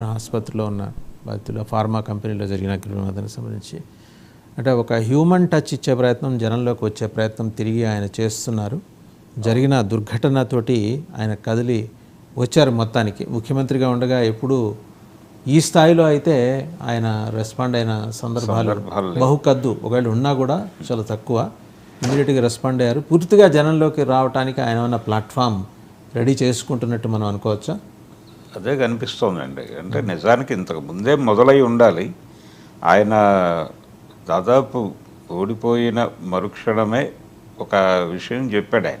ఆసుపత్రిలో ఉన్న బాధితులు ఫార్మా కంపెనీలో జరిగిన అగ్నిప్రమాదానికి సంబంధించి అంటే ఒక హ్యూమన్ టచ్ ఇచ్చే ప్రయత్నం జనంలోకి వచ్చే ప్రయత్నం తిరిగి ఆయన చేస్తున్నారు. జరిగిన దుర్ఘటనతోటి ఆయన కదిలి వచ్చారు మొత్తానికి. ముఖ్యమంత్రిగా ఉండగా ఎప్పుడు ఈ స్థాయిలో అయితే ఆయన రెస్పాండ్ అయిన సందర్భాలు బహుకద్దు. ఒకవేళ ఉన్నా కూడా చాలా తక్కువ. ఇమీడియట్గా రెస్పాండ్ అయ్యారు. పూర్తిగా జనంలోకి రావడానికి ఆయన ఉన్న ప్లాట్ఫామ్ రెడీ చేసుకుంటున్నట్టు మనం అనుకోవచ్చా? అదే కనిపిస్తోందండి. అంటే నిజానికి ఇంతకు ముందే మొదలై ఉండాలి. ఆయన దాదాపు ఓడిపోయిన మరుక్షణమే ఒక విషయం చెప్పాడు ఆయన.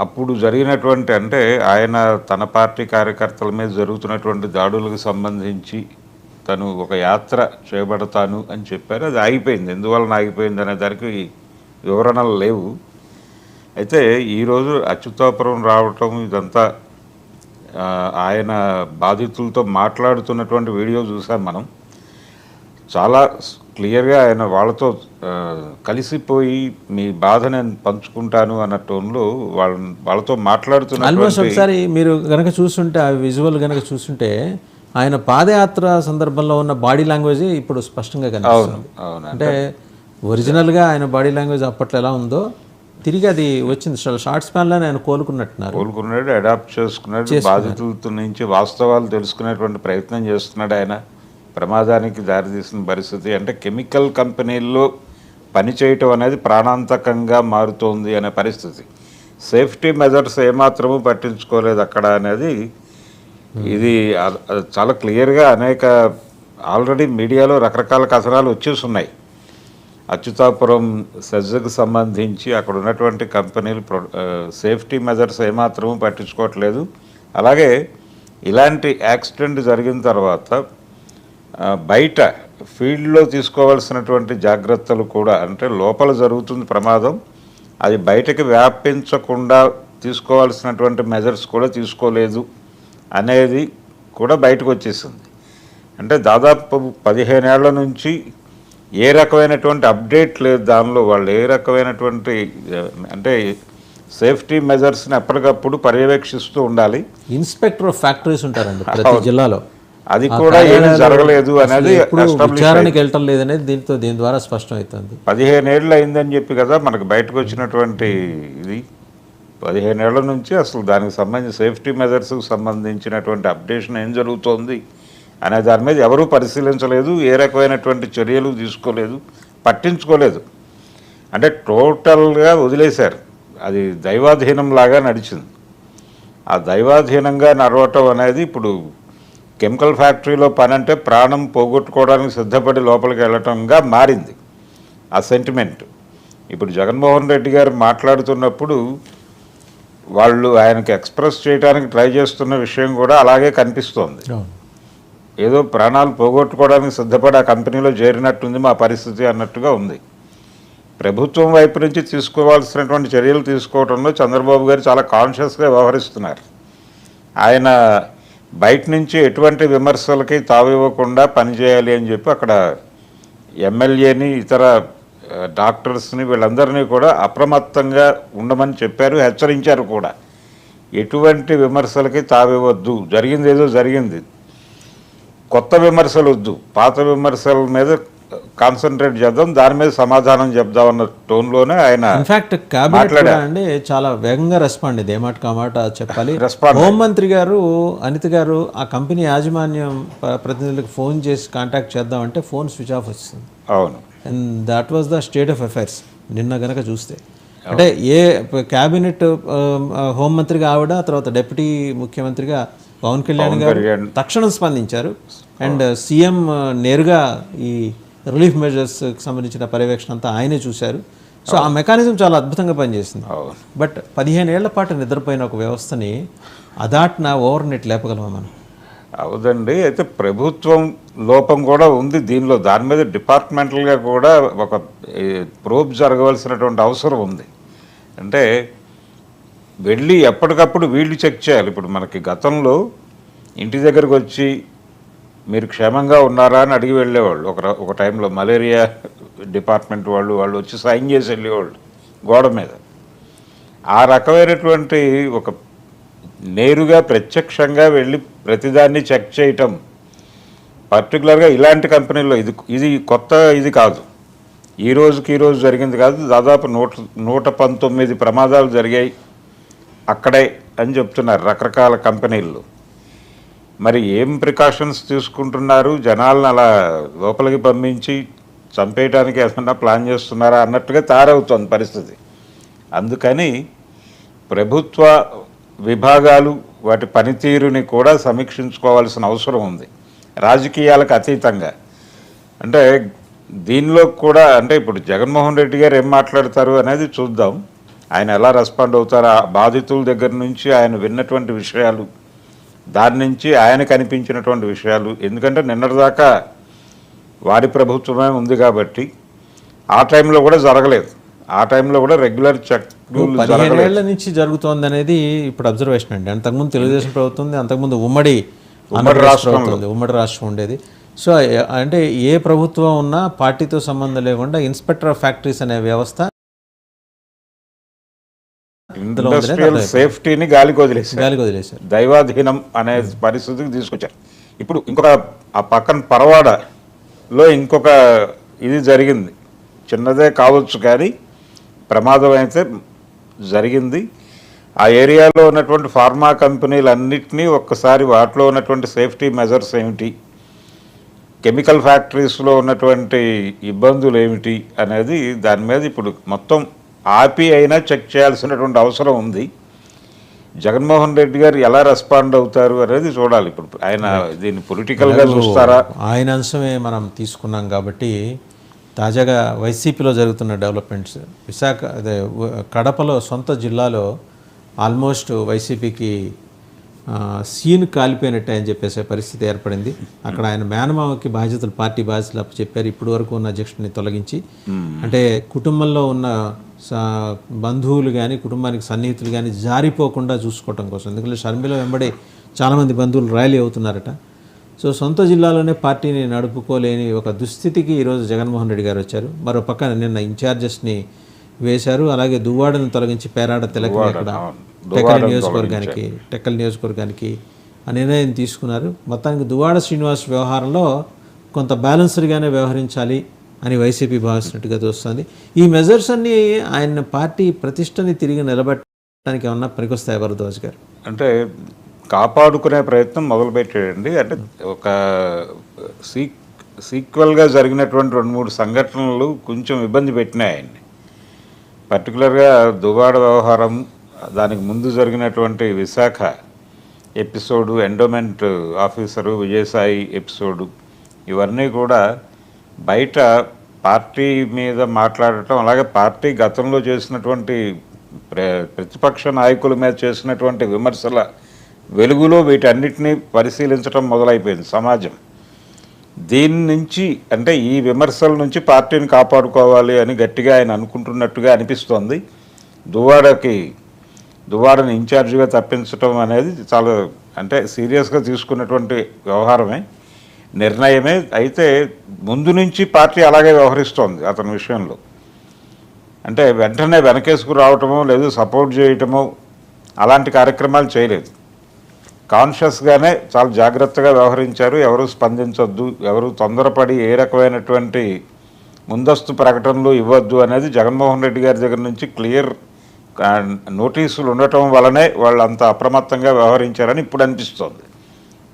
అప్పుడు జరిగినటువంటి అంటే ఆయన తన పార్టీ కార్యకర్తల మీద జరుగుతున్నటువంటి దాడులకు సంబంధించి తను ఒక యాత్ర చేపడతాను అని చెప్పారు. అది ఆగిపోయింది. ఎందువలన ఆగిపోయింది అనే దానికి వివరణలు లేవు. అయితే ఈరోజు అచ్యుతాపురం రావటం ఇదంతా ఆయన బాధితులతో మాట్లాడుతున్నటువంటి వీడియో చూసాం మనం. చాలా క్లియర్గా ఆయన వాళ్ళతో కలిసిపోయి మీ బాధ నేను పంచుకుంటాను అన్న టోన్లో వాళ్ళ వాళ్ళతో ఆల్మోస్ట్ మాట్లాడుతున్నటువంటి ఒకసారి మీరు గనక చూస్తుంటే ఆ విజువల్ గనక చూస్తుంటే ఆయన పాదయాత్ర సందర్భంలో ఉన్న బాడీ లాంగ్వేజ్ ఇప్పుడు స్పష్టంగా కనిపిస్తుంది. అవును అంటే ఒరిజినల్గా ఆయన బాడీ లాంగ్వేజ్ అప్పట్లో ఎలా ఉందో తిరిగి అది వచ్చింది. షార్ట్ స్పాన్లోనే ఆయన కోలుకున్నట్టున్నారు. కోలుకున్నాడు అడాప్ట్ చేసుకున్నాడు. బాధితులతో నుంచి వాస్తవాలు తెలుసుకునేటువంటి ప్రయత్నం చేస్తున్నాడు ఆయన. ప్రమాదానికి దారితీసిన పరిస్థితి. అంటే కెమికల్ కంపెనీల్లో పనిచేయటం అనేది ప్రాణాంతకంగా మారుతోంది అనే పరిస్థితి. సేఫ్టీ మెజర్స్ ఏమాత్రము పట్టించుకోలేదు అక్కడ అనేది. ఇది చాలా క్లియర్గా అనేక ఆల్రెడీ మీడియాలో రకరకాల కథనాలు వచ్చేస్తున్నాయి అచ్యుతాపురం సెజ్కు సంబంధించి అక్కడ ఉన్నటువంటి కంపెనీలు ప్రొ- సేఫ్టీ మెజర్స్ ఏమాత్రము పట్టించుకోవట్లేదు. అలాగే ఇలాంటి యాక్సిడెంట్ జరిగిన తర్వాత బయట ఫీల్డ్లో తీసుకోవాల్సినటువంటి జాగ్రత్తలు కూడా అంటే లోపల జరుగుతుంది ప్రమాదం అది బయటకు వ్యాపించకుండా తీసుకోవాల్సినటువంటి మెజర్స్ కూడా తీసుకోలేదు అనేది కూడా బయటకు వచ్చేసింది. అంటే దాదాపు పదిహేనేళ్ళ నుంచి ఏ రకమైనటువంటి అప్డేట్ లేదు దానిలో వాళ్ళు ఏ రకమైనటువంటి అంటే సేఫ్టీ మెజర్స్ని ఎప్పటికప్పుడు పర్యవేక్షిస్తూ ఉండాలి. ఇన్స్పెక్టర్ ఆఫ్ ఫ్యాక్టరీస్ ఉంటారండి ప్రతి జిల్లాలో. అది కూడా ఏమి జరగలేదు అనేది విచారణకి వెళ్ళటం లేదనేది దీంతో దీని ద్వారా స్పష్టం అవుతుంది పదిహేనేళ్ళు అయిందని చెప్పి కదా మనకు బయటకు వచ్చినటువంటి ఇది. పదిహేనేళ్ళ నుంచి అసలు దానికి సంబంధించి సేఫ్టీ మెజర్స్కి సంబంధించినటువంటి అప్డేషన్ ఏం జరుగుతోంది? అనే దాని మీద ఎవరూ పరిశీలించలేదు ఏ రకమైనటువంటి చర్యలు తీసుకోలేదు పట్టించుకోలేదు. అంటే టోటల్గా వదిలేశారు. అది దైవాధీనం లాగా నడిచింది. ఆ దైవాధీనంగా నడవటం అనేది ఇప్పుడు కెమికల్ ఫ్యాక్టరీలో పని అంటే ప్రాణం పోగొట్టుకోవడానికి సిద్ధపడి లోపలికి వెళ్ళటంగా మారింది. ఆ సెంటిమెంట్. ఇప్పుడు జగన్మోహన్ రెడ్డి గారు మాట్లాడుతున్నప్పుడు వాళ్ళు ఆయనకి ఎక్స్ప్రెస్ చేయడానికి ట్రై చేస్తున్న విషయం కూడా అలాగే కనిపిస్తోంది. ఏదో ప్రాణాలు పోగొట్టుకోవడానికి సిద్ధపడి ఆ కంపెనీలో చేరినట్టుంది మా పరిస్థితి అన్నట్టుగా ఉంది. ప్రభుత్వం వైపు నుంచి తీసుకోవాల్సినటువంటి చర్యలు తీసుకోవడంలో చంద్రబాబు గారు చాలా కాన్షియస్గా వ్యవహరిస్తున్నారు. ఆయన బయట నుంచి ఎటువంటి విమర్శలకి తావివ్వకుండా పనిచేయాలి అని చెప్పి అక్కడ ఎమ్మెల్యేని ఇతర డాక్టర్స్ని వీళ్ళందరినీ కూడా అప్రమత్తంగా ఉండమని చెప్పారు హెచ్చరించారు కూడా. ఎటువంటి విమర్శలకి తావివ్వద్దు. జరిగింది ఏదో జరిగింది. కొత్త విమర్శలు వద్దు. పాత విమర్శల మీద కాన్సన్ట్రేట్ చేద్దాం దాని మీద సమాధానం చెప్దామన్న టోన్లోనే ఆయన ఇన్ఫాక్ట్ క్యాబినెట్ అండి చాలా వేగంగా రెస్పాండ్ ఇది. ఏమాట కామాట చెప్పాలి. హోంమంత్రి గారు అనిత గారు ఆ కంపెనీ యాజమాన్యం ప్ర- ప్రతినిధులకు ఫోన్ చేసి కాంటాక్ట్ చేద్దామంటే ఫోన్ స్విచ్ ఆఫ్ వచ్చింది అవును. And that was the state of affairs నిన్న గనక చూస్తే. అంటే ఏ క్యాబినెట్ హోంమంత్రిగా ఆవిడ తర్వాత డిప్యూటీ ముఖ్యమంత్రిగా పవన్ కళ్యాణ్ గారు. తక్షణం స్పందించారు. అండ్ సీఎం నేరుగా ఈ రిలీఫ్ మెజర్స్ సంబంధించిన పర్యవేక్షణ అంతా ఆయనే చూశారు. సో ఆ మెకానిజం చాలా అద్భుతంగా పనిచేసింది. బట్ పదిహేను ఏళ్ళ పాటు నిద్రపోయిన ఒక వ్యవస్థని అదాట్న ఓవర్ నెట్ లేపగలమా మనం? అవుదండి. అయితే ప్రభుత్వం లోపం కూడా ఉంది. దీనిలో దాని మీద డిపార్ట్మెంటల్గా కూడా ఒక ప్రోబ్ జరగవలసినటువంటి అవసరం ఉంది. అంటే వెళ్ళి ఎప్పటికప్పుడు వీళ్ళు చెక్ చేయాలి. ఇప్పుడు మనకి గతంలో ఇంటి దగ్గరకు వచ్చి మీరు క్షేమంగా ఉన్నారా అని అడిగి వెళ్ళేవాళ్ళు. ఒక ఒక టైంలో మలేరియా డిపార్ట్మెంట్ వాళ్ళు వాళ్ళు వచ్చి సైన్ చేసి వెళ్ళేవాళ్ళు గోడ మీద. ఆ రకమైనటువంటి ఒక నేరుగా ప్రత్యక్షంగా వెళ్ళి ప్రతిదాన్ని చెక్ చేయటం పర్టికులర్గా ఇలాంటి కంపెనీల్లో ఇది ఇది కొత్త ఇది కాదు. ఈ రోజుకి ఈ రోజు జరిగింది కాదు. దాదాపు నూట నూట పంతొమ్మిది ప్రమాదాలు జరిగాయి. అక్కడే అని చెప్తున్నారు రకరకాల కంపెనీలు. మరి ఏం ప్రికాషన్స్ తీసుకుంటున్నారు? జనాలను అలా లోపలికి పంపించి చంపేయడానికి ఏమన్నా ప్లాన్ చేస్తున్నారా? అన్నట్టుగా తయారవుతోంది పరిస్థితి. అందుకని ప్రభుత్వ విభాగాలు వాటి పనితీరుని కూడా సమీక్షించుకోవాల్సిన అవసరం ఉంది. రాజకీయాలకు అతీతంగా. అంటే దీనిలో కూడా అంటే ఇప్పుడు జగన్మోహన్ రెడ్డి గారు ఏం మాట్లాడతారు అనేది చూద్దాం. ఆయన ఎలా రెస్పాండ్ అవుతారు? ఆ బాధితుల దగ్గర నుంచి ఆయన విన్నటువంటి విషయాలు దాని నుంచి ఆయన కనిపించినటువంటి విషయాలు. ఎందుకంటే నిన్నటిదాకా వారి ప్రభుత్వమే ఉంది కాబట్టి ఆ టైంలో కూడా జరగలేదు. ఆ టైంలో కూడా రెగ్యులర్ చెక్లు పదిహేను జరగలేదు. ఏళ్ళ నుంచి జరుగుతోంది అనేది ఇప్పుడు అబ్జర్వేషన్ అండి. అంతకుముందు తెలుగుదేశం ప్రభుత్వం అంతకుముందు ఉమ్మడి. ప్రభుత్వం ఉంది ఉమ్మడి రాష్ట్రం ఉండేది. సో అంటే ఏ ప్రభుత్వం ఉన్నా పార్టీతో సంబంధం లేకుండా ఇన్స్పెక్టర్ ఆఫ్ ఫ్యాక్టరీస్ అనే వ్యవస్థ ఇండస్ట్రియల్. సేఫ్టీని గాలికి వదిలేశారు గాలికి వదిలేశారు దైవాధీనం అనే పరిస్థితికి తీసుకొచ్చారు. ఇప్పుడు ఇంకొక ఆ పక్కన పరవాడలో ఇంకొక ఇది జరిగింది. చిన్నదే కావచ్చు కానీ ప్రమాదం అయితే జరిగింది. ఆ ఏరియాలో ఉన్నటువంటి ఫార్మా కంపెనీలన్నింటినీ ఒక్కసారి వాటిలో ఉన్నటువంటి సేఫ్టీ మెజర్స్ ఏమిటి? కెమికల్ ఫ్యాక్టరీస్లో ఉన్నటువంటి ఇబ్బందులు ఏమిటి అనేది దాని మీద ఇప్పుడు మొత్తం ఆపి అయినా చెక్ చేయాల్సినటువంటి అవసరం ఉంది. జగన్మోహన్ రెడ్డి గారు ఎలా రెస్పాండ్ అవుతారు అనేది చూడాలి. ఇప్పుడు ఆయన దీన్ని పొలిటికల్గా చూస్తారా? ఆయన అంశమే మనం తీసుకున్నాం కాబట్టి తాజాగా వైసీపీలో జరుగుతున్న డెవలప్మెంట్స్ విశాఖ అదే కడపలో సొంత జిల్లాలో ఆల్మోస్ట్ వైసీపీకి సీన్ కాలిపోయినట్టే అని చెప్పేసే పరిస్థితి ఏర్పడింది. అక్కడ ఆయన మేనమామకి బాధ్యతలు పార్టీ బాధ్యతలు చెప్పారు ఇప్పటి వరకు ఉన్న అధ్యక్షుడిని తొలగించి. అంటే కుటుంబంలో ఉన్న బంధువులు కానీ కుటుంబానికి సన్నిహితులు కానీ జారిపోకుండా చూసుకోవటం కోసం. ఎందుకంటే షర్మిల వెంబడి చాలామంది బంధువులు ర్యాలీ అవుతున్నారట. సో సొంత జిల్లాలోనే పార్టీని నడుపుకోలేని ఒక దుస్థితికి ఈరోజు జగన్మోహన్ రెడ్డి గారు వచ్చారు. మరో పక్కన నిన్న ఇన్ఛార్జెస్ని వేశారు. అలాగే దువ్వాడను తొలగించి పేరాడ తిలకని అక్కడ. టెక్కలి నియోజకవర్గానికి టెక్కలి నియోజకవర్గానికి ఆ నిర్ణయం తీసుకున్నారు. మొత్తానికి దువ్వాడ శ్రీనివాస్ వ్యవహారంలో కొంత బ్యాలెన్స్డ్గానే వ్యవహరించాలి. అని వైసీపీ భావిస్తున్నట్టుగా తోస్తుంది ఈ మెజర్స్ అన్ని ఆయన పార్టీ ప్రతిష్టని తిరిగి నిలబెట్టడానికి ఏమన్నా పనికొస్తాయి భరద్వాజ్ గారు? అంటే కాపాడుకునే ప్రయత్నం మొదలుపెట్టాడండి అంటే ఒక సీక్ సీక్వెల్గా జరిగినటువంటి రెండు మూడు సంఘటనలు కొంచెం ఇబ్బంది పెట్టినాయి ఆయన్ని. పర్టికులర్గా దుబాడ వ్యవహారం దానికి ముందు జరిగినటువంటి Visakha episode endowment officer Vijayasai episode ఇవన్నీ కూడా బయట పార్టీ మీద మాట్లాడటం అలాగే పార్టీ గతంలో చేసినటువంటి ప్ర- ప్రతిపక్ష నాయకుల మీద చేసినటువంటి విమర్శల వెలుగులో వీటన్నిటినీ పరిశీలించడం మొదలైపోయింది సమాజం. దీని నుంచి అంటే ఈ విమర్శల నుంచి పార్టీని కాపాడుకోవాలి అని గట్టిగా ఆయన అనుకుంటున్నట్టుగా అనిపిస్తోంది. దువాడకి దువాడని ఇన్ఛార్జిగా తప్పించడం అనేది చాలా అంటే సీరియస్గా తీసుకున్నటువంటి వ్యవహారమే. నిర్ణయమే అయితే ముందు నుంచి పార్టీ అలాగే వ్యవహరిస్తోంది అతని విషయంలో. అంటే వెంటనే వెనకేసుకు రావటమో లేదు సపోర్ట్ చేయటమో అలాంటి కార్యక్రమాలు చేయలేదు. కాన్షియస్గానే చాలా జాగ్రత్తగా వ్యవహరించారు. ఎవరు స్పందించొద్దు ఎవరు తొందరపడి ఏ రకమైనటువంటి ముందస్తు ప్రకటనలు ఇవ్వద్దు అనేది జగన్మోహన్ రెడ్డి గారి దగ్గర నుంచి క్లియర్ నోటీసులు ఉండటం వలనే వాళ్ళు అంత అప్రమత్తంగా వ్యవహరించారని ఇప్పుడు అనిపిస్తోంది.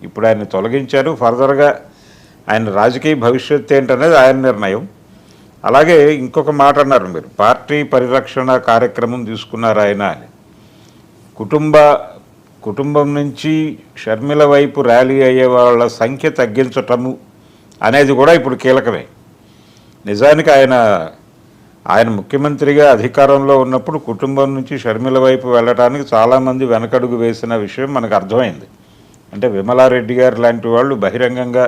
ఇప్పుడు ఆయన తొలగించారు. ఫర్దర్గా ఆయన రాజకీయ భవిష్యత్తు ఏంటనేది ఆయన నిర్ణయం. అలాగే ఇంకొక మాట అన్నారు మీరు పార్టీ పరిరక్షణ కార్యక్రమం తీసుకున్నారు ఆయన అని. కుటుంబ కుటుంబం నుంచి షర్మిల వైపు ర్యాలీ అయ్యే వాళ్ళ సంఖ్య తగ్గించటము అనేది కూడా ఇప్పుడు కీలకమే. నిజానికి ఆయన ఆయన ముఖ్యమంత్రిగా అధికారంలో ఉన్నప్పుడు కుటుంబం నుంచి షర్మిల వైపు వెళ్ళటానికి చాలామంది వెనకడుగు వేసిన విషయం మనకు అర్థమైంది. అంటే విమలారెడ్డి గారు లాంటి వాళ్ళు బహిరంగంగా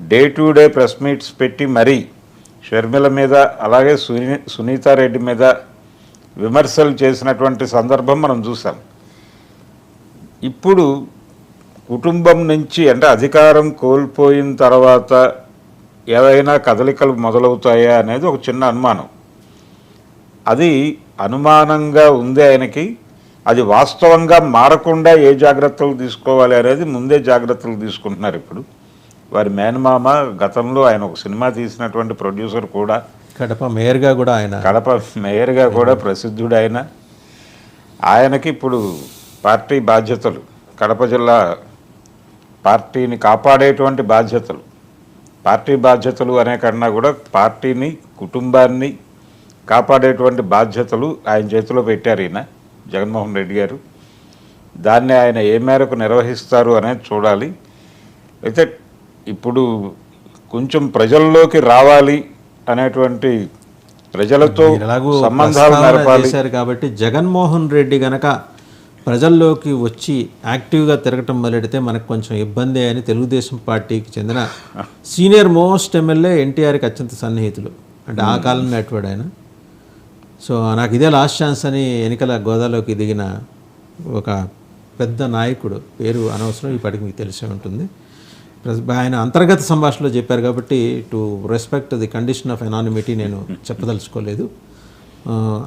day to day press meets పెట్టి మరీ షర్మిల మీద అలాగే సునీ సునీతారెడ్డి మీద విమర్శలు చేసినటువంటి సందర్భం మనం చూసాం ఇప్పుడు కుటుంబం నుంచి అంటే అధికారం కోల్పోయిన తర్వాత ఏదైనా కదలికలు మొదలవుతాయా అనేది ఒక చిన్న అనుమానం. అది అనుమానంగా ఉంది ఆయనకి. అది వాస్తవంగా మారకుండా ఏ జాగ్రత్తలు తీసుకోవాలి అనేది ముందే జాగ్రత్తలు తీసుకుంటున్నారు ఇప్పుడు. వారి మేనమామ గతంలో ఆయన ఒక సినిమా తీసినటువంటి ప్రొడ్యూసర్ కూడా. కడప మేయర్గా కూడా ఆయన. కడప మేయర్గా కూడా ప్రసిద్ధుడైన. ఆయనకి ఇప్పుడు పార్టీ బాధ్యతలు కడప జిల్లా పార్టీని కాపాడేటువంటి బాధ్యతలు. పార్టీ బాధ్యతలు అనే కన్నా కూడా పార్టీని కుటుంబాన్ని కాపాడేటువంటి బాధ్యతలు ఆయన చేతిలో పెట్టారు ఈయన జగన్మోహన్ రెడ్డి గారు. దాన్ని ఆయన ఏ మేరకు నిర్వహిస్తారు అనేది చూడాలి. అయితే ఇప్పుడు కొంచెం ప్రజల్లోకి రావాలి అనేటువంటి ప్రజలతో సంబంధాలు నడపాలి. కాబట్టి జగన్మోహన్ రెడ్డి గనక ప్రజల్లోకి వచ్చి యాక్టివ్గా తిరగటం మొదలెడితే మనకు కొంచెం ఇబ్బంది అని తెలుగుదేశం పార్టీకి చెందిన సీనియర్ మోస్ట్ ఎమ్మెల్యే ఎన్టీఆర్కి అత్యంత సన్నిహితులు. అంటే ఆ కాలం నాటివాడు ఆయన. సో నాకు ఇదే లాస్ట్ ఛాన్స్ అని ఎన్నికల గోదాలోకి దిగిన ఒక పెద్ద నాయకుడు పేరు అనవసరం ఇప్పటికి మీకు తెలిసే ఉంటుంది. ఆయన అంతర్గత సంభాషణలో చెప్పారు కాబట్టి to respect the condition of anonymity నేను చెప్పదలుచుకోలేదు.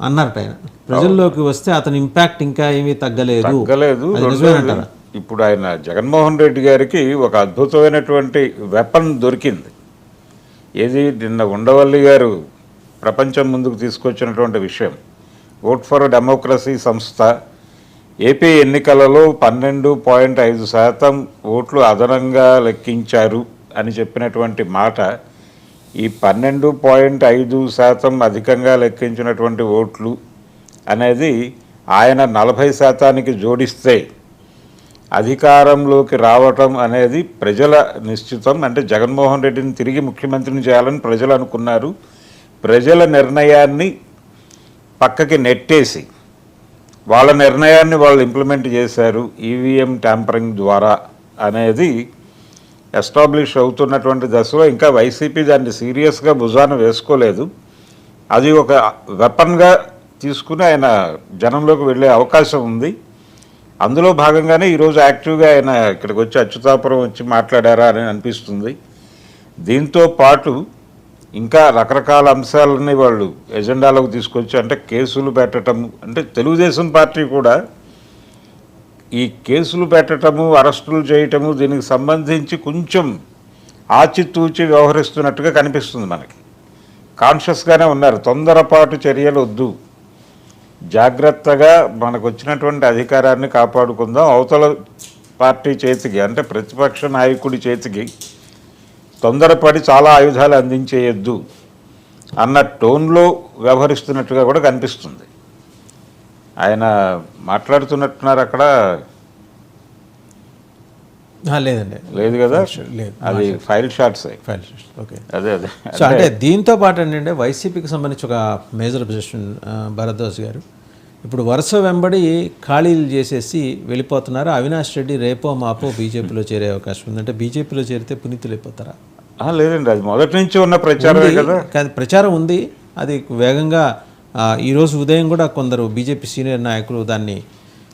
అన్నారట ఆయన. ప్రజల్లోకి వస్తే అతని ఇంపాక్ట్ ఇంకా ఏమీ తగ్గలేదు. నిజమేనంటారా ఇప్పుడు ఆయన జగన్మోహన్ రెడ్డి గారికి ఒక అద్భుతమైనటువంటి వెపన్ దొరికింది. ఏది? నిన్న ఉండవల్లి గారు ప్రపంచం ముందుకు తీసుకొచ్చినటువంటి విషయం. ఓట్ ఫర్ డెమోక్రసీ సంస్థ ఏపీ ఎన్నికలలో పన్నెండు పాయింట్ ఐదు శాతం ఓట్లు అదనంగా లెక్కించారు అని చెప్పినటువంటి మాట ఈ పన్నెండు పాయింట్ ఐదు శాతం అధికంగా లెక్కించినటువంటి ఓట్లు అనేది ఆయన నలభై శాతానికి జోడిస్తే అధికారంలోకి రావటం అనేది ప్రజల నిశ్చితం. అంటే జగన్మోహన్ రెడ్డిని తిరిగి ముఖ్యమంత్రిని చేయాలని ప్రజలు అనుకున్నారు. ప్రజల నిర్ణయాన్ని పక్కకి నెట్టేసి వాళ్ళ నిర్ణయాన్ని వాళ్ళు ఇంప్లిమెంట్ చేశారు ఈవీఎం ట్యాంపరింగ్ ద్వారా అనేది ఎస్టాబ్లిష్ అవుతున్నటువంటి దశలో ఇంకా వైసీపీ దాన్ని సీరియస్గా భుజాన వేసుకోలేదు. అది ఒక వెపన్గా తీసుకుని ఆయన జనంలోకి వెళ్ళే అవకాశం ఉంది. అందులో భాగంగానే ఈరోజు యాక్టివ్గా ఆయన ఇక్కడికి వచ్చి అచ్యుతాపురం వచ్చి మాట్లాడారా అని అనిపిస్తుంది. దీంతో పాటు ఇంకా రకరకాల అంశాలని వాళ్ళు ఎజెండాలోకి తీసుకొచ్చి అంటే కేసులు పెట్టడం అంటే తెలుగుదేశం పార్టీ కూడా ఈ కేసులు పెట్టటము అరెస్టులు చేయటము దీనికి సంబంధించి కొంచెం ఆచితూచి వ్యవహరిస్తున్నట్టుగా కనిపిస్తుంది మనకి. కాన్షియస్గానే ఉన్నారు. తొందరపాటు చర్యలు వద్దు. జాగ్రత్తగా మనకు వచ్చినటువంటి అధికారాన్ని కాపాడుకుందాం. అవతల పార్టీ చేతికి అంటే ప్రతిపక్ష నాయకుడి చేతికి తొందరపడి చాలా ఆయుధాలు అందించేయొద్దు అన్న టోన్లో వ్యవహరిస్తున్నట్టుగా కూడా కనిపిస్తుంది. ఆయన మాట్లాడుతున్నట్టున్నారు అక్కడ? లేదండి. లేదు కదా? అది ఫైల్ షాట్స్. File okay. అదే అదే. అంటే దీంతో పాటు ఏంటంటే వైసీపీకి సంబంధించి ఒక మేజర్ పొజిషన్ భరద్వాజ్ గారు. ఇప్పుడు వరుస వెంబడి ఖాళీలు చేసేసి వెళ్ళిపోతున్నారు. అవినాష్ రెడ్డి రేపో మాపో బీజేపీలో చేరే అవకాశం ఉంది. అంటే బీజేపీలో చేరితే పునీతులు అయిపోతారా? లేదండి అది మొదటి నుంచి ఉన్న ప్రచారమే ఉంది, కదా. కానీ ప్రచారం ఉంది. అది వేగంగా ఆ, ఈరోజు ఉదయం కూడా కొందరు బీజేపీ సీనియర్ నాయకులు దాన్ని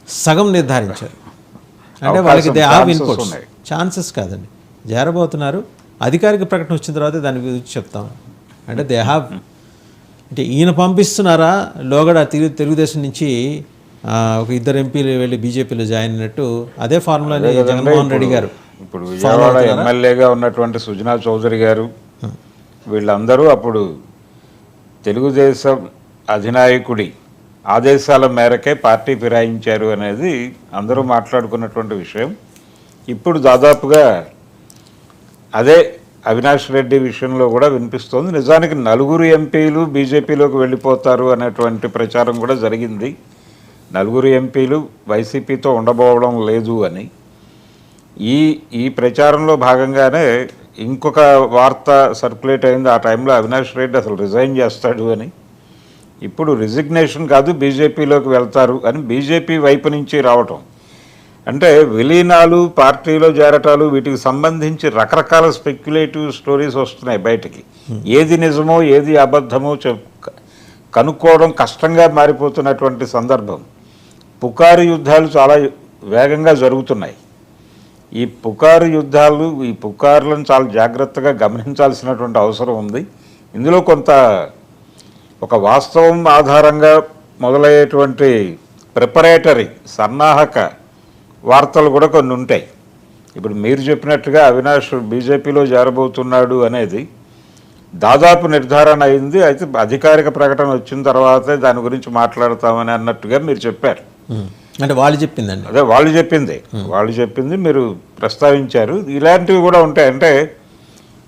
సగం నిర్ధారించారు. అంటే వాళ్ళకి they have chances inputs. Chances కాదండి. జారబోతున్నారు. అధికారిక ప్రకటన వచ్చిన తర్వాత దాని గురించి చెప్తాం. అంటే దే హ్యావ్ అంటే ఈయన పంపిస్తున్నారా? లోగడ తెలుగు తెలుగుదేశం నుంచి ఆ, ఒక ఇద్దరు ఎంపీలు వెళ్ళి బీజేపీలో జాయిన్ అయినట్టు అదే ఫార్ములాని జగన్మోహన్ రెడ్డి గారు ఇప్పుడు విజయవాడ ఎమ్మెల్యేగా ఉన్నటువంటి సుజనా చౌదరి గారు వీళ్ళందరూ అప్పుడు తెలుగుదేశం అధినాయకుడి ఆదేశాల మేరకే పార్టీ ఫిరాయించారు అనేది అందరూ మాట్లాడుకున్నటువంటి విషయం. ఇప్పుడు దాదాపుగా అదే అవినాష్ రెడ్డి విషయంలో కూడా వినిపిస్తోంది. నిజానికి నలుగురు ఎంపీలు బీజేపీలోకి వెళ్ళిపోతారు అనేటువంటి ప్రచారం కూడా జరిగింది. నలుగురు ఎంపీలు వైసీపీతో ఉండబోవడం లేదు అని. ఈ ఈ ప్రచారంలో భాగంగానే ఇంకొక వార్త సర్క్యులేట్ అయింది. ఆ టైంలో అవినాష్ రెడ్డి అసలు రిజైన్ చేస్తాడు అని. ఇప్పుడు రిజిగ్నేషన్ కాదు బీజేపీలోకి వెళ్తారు అని బీజేపీ వైపు నుంచి రావటం. అంటే విలీనాలు పార్టీలో చేరటాలు వీటికి సంబంధించి రకరకాల స్పెక్యులేటివ్ స్టోరీస్ వస్తున్నాయి బయటికి. ఏది నిజమో ఏది అబద్ధమో చెప్ కనుక్కోవడం కష్టంగా మారిపోతున్నటువంటి సందర్భం. పుకారు యుద్ధాలు చాలా వేగంగా జరుగుతున్నాయి. ఈ పుకారు యుద్ధాలు ఈ పుకార్లను చాలా జాగ్రత్తగా గమనించాల్సినటువంటి అవసరం ఉంది. ఇందులో కొంత ఒక వాస్తవం ఆధారంగా మొదలయ్యేటువంటి ప్రిపరేటరీ సన్నాహక వార్తలు కూడా కొన్ని ఉంటాయి. ఇప్పుడు మీరు చెప్పినట్టుగా అవినాష్ బీజేపీలో చేరబోతున్నాడు అనేది దాదాపు నిర్ధారణ అయింది. అయితే అధికారిక ప్రకటన వచ్చిన తర్వాతే దాని గురించి మాట్లాడతామని అన్నట్టుగా మీరు చెప్పారు. అంటే వాళ్ళు చెప్పిందండి. అదే వాళ్ళు చెప్పింది. వాళ్ళు చెప్పింది మీరు ప్రస్తావించారు. ఇలాంటివి కూడా ఉంటాయి. అంటే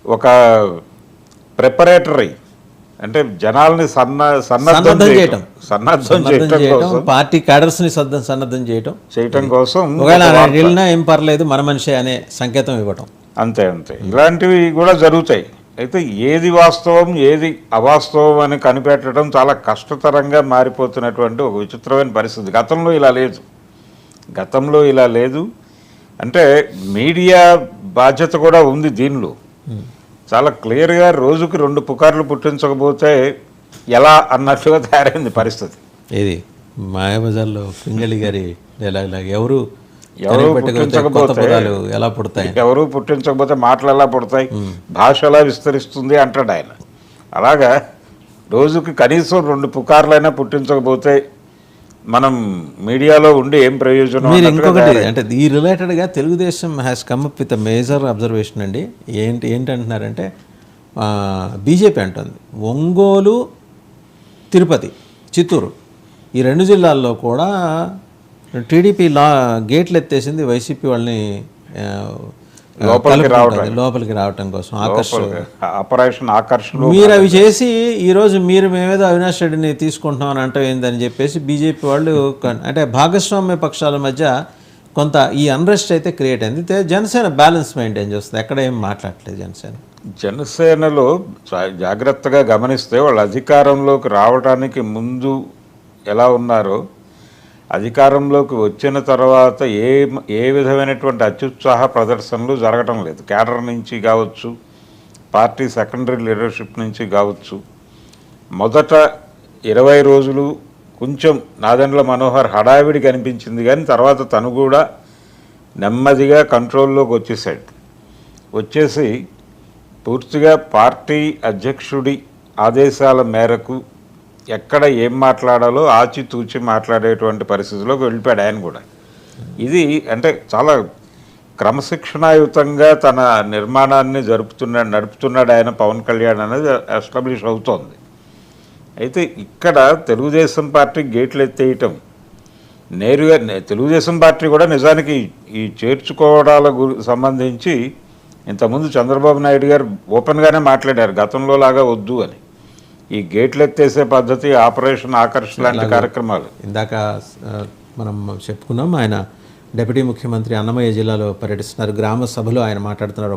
ఒక ప్రిపరేటరీ అంటే జనాల్ని సన్న సన్నద్ధం చేయటం. సన్నద్ధం చేయటం కోసం పార్టీ క్యాడర్స్ని సన్నద్ధం చేయటం. చేయటం కోసం ఒకవేళ ఏం పర్లేదు మన మనిషి అనే సంకేతం ఇవ్వటం. అంతే అంతే. ఇలాంటివి కూడా జరుగుతాయి. అయితే ఏది వాస్తవం ఏది అవాస్తవం అని కనిపెట్టడం చాలా కష్టతరంగా మారిపోతున్నటువంటి ఒక విచిత్రమైన పరిస్థితి. గతంలో ఇలా లేదు. గతంలో ఇలా లేదు. అంటే మీడియా బాధ్యత కూడా ఉంది దీనిలో. చాలా క్లియర్గా రోజుకి రెండు పుకార్లు పుట్టించకపోతే ఎలా అన్నట్టుగా తయారైంది పరిస్థితి. ఏది? మాయాబజార్లో పింగళి గారి డైలాగ్ ఎవరు ఎవరు పదాలు ఎలా పుడతాయి? ఎవరు పుట్టించకపోతే మాటలు ఎలా పుడతాయి? భాష ఎలా విస్తరిస్తుంది అంటాడు ఆయన. అలాగా రోజుకి కనీసం రెండు పుకార్లైనా పుట్టించకపోతే మనం మీడియాలో ఉండి ఏం ప్రయోజనం మీరు ఇంకొకటి అంటే ఈ రిలేటెడ్గా Telugu Desam has come up with major observation అండి. ఏంటి ఏంటంటున్నారంటే బీజేపీ అంటుంది. ఒంగోలు తిరుపతి చిత్తూరు ఈ రెండు జిల్లాల్లో కూడా టీడీపీ లా గేట్లు ఎత్తేసింది వైసీపీ వాళ్ళని లోపలికి కలుపుకుంటుంది. లోపలికి రావటం కోసం ఆకర్ష ఆపరేషన్ ఆకర్షణ మీరు అవి చేసి ఈరోజు మీరు మేమేదో అవినాష్ రెడ్డిని తీసుకుంటున్నాం అని అంటే ఏందని చెప్పేసి బీజేపీ వాళ్ళు అంటే భాగస్వామ్య పక్షాల మధ్య కొంత ఈ అన్రెస్ట్ అయితే క్రియేట్ అయింది. జనసేన బ్యాలెన్స్ మెయింటైన్ చేస్తుంది. ఎక్కడ ఏం మాట్లాడట్లేదు జనసేన. జనసేనలో జాగ్రత్తగా గమనిస్తే వాళ్ళు అధికారంలోకి రావడానికి ముందు ఎలా ఉన్నారో అధికారంలోకి వచ్చిన తర్వాత ఏ ఏ విధమైనటువంటి అత్యుత్సాహ ప్రదర్శనలు జరగటం లేదు. క్యాడర్ నుంచి కావచ్చు పార్టీ సెకండరీ లీడర్షిప్ నుంచి కావచ్చు. మొదట ఇరవై రోజులు కొంచెం నాదండ్ల మనోహర్ హడావిడి కనిపించింది కానీ తర్వాత తను కూడా నెమ్మదిగా కంట్రోల్లోకి వచ్చేసాడు వచ్చేసి పూర్తిగా పార్టీ అధ్యక్షుడి ఆదేశాల మేరకు ఎక్కడ ఏం మాట్లాడాలో ఆచితూచి మాట్లాడేటువంటి పరిస్థితిలోకి వెళ్ళిపోయాడు ఆయన కూడా. ఇది అంటే చాలా క్రమశిక్షణాయుతంగా తన నిర్మాణాన్ని జరుపుతున్నాడు నడుపుతున్నాడు ఆయన పవన్ కళ్యాణ్ అనేది ఎస్టాబ్లిష్ అవుతోంది. అయితే ఇక్కడ తెలుగుదేశం పార్టీ గేట్లు ఎత్తేయటం నేరుగా తెలుగుదేశం పార్టీ కూడా నిజానికి ఈ చేర్చుకోవడాల సంబంధించి ఇంతకుముందు చంద్రబాబు నాయుడు గారు ఓపెన్గానే మాట్లాడారు గతంలో లాగా వద్దు అని. ఈ గేట్లు ఎత్తేసే పద్ధతి ఆపరేషన్ ఆకర్ష్ లాంటి కార్యక్రమాలు. ఇందాక మనం చెప్పుకున్నాం ఆయన డిప్యూటీ ముఖ్యమంత్రి అన్నమయ్య జిల్లాలో పర్యటిస్తున్నారు. గ్రామ సభలో ఆయన మాట్లాడుతున్నారు.